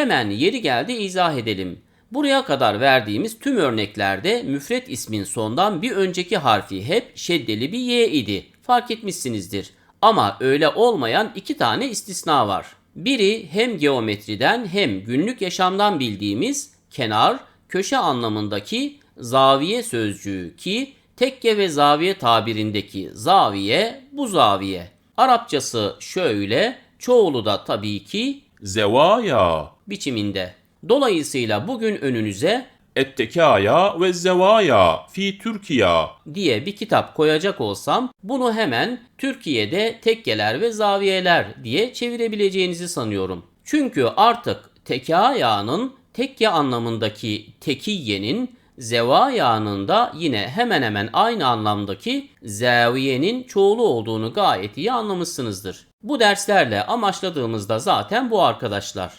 Hemen yeri geldi izah edelim. Buraya kadar verdiğimiz tüm örneklerde müfret ismin sondan bir önceki harfi hep şeddeli bir y idi. Fark etmişsinizdir. Ama öyle olmayan iki tane istisna var. Biri hem geometriden hem günlük yaşamdan bildiğimiz kenar, köşe anlamındaki zaviye sözcüğü ki tekke ve zaviye tabirindeki zaviye bu zaviye. Arapçası şöyle, çoğulu da tabii ki zevaya biçiminde. Dolayısıyla bugün önünüze Ettekaya ve Zevaya fi Türkiye diye bir kitap koyacak olsam bunu hemen Türkiye'de tekkeler ve zaviyeler diye çevirebileceğinizi sanıyorum. Çünkü artık tekaya'nın tekke anlamındaki tekiyenin zeva ayağının da yine hemen hemen aynı anlamdaki zaviyenin çoğulu olduğunu gayet iyi anlamışsınızdır. Bu derslerle amaçladığımız da zaten bu arkadaşlar.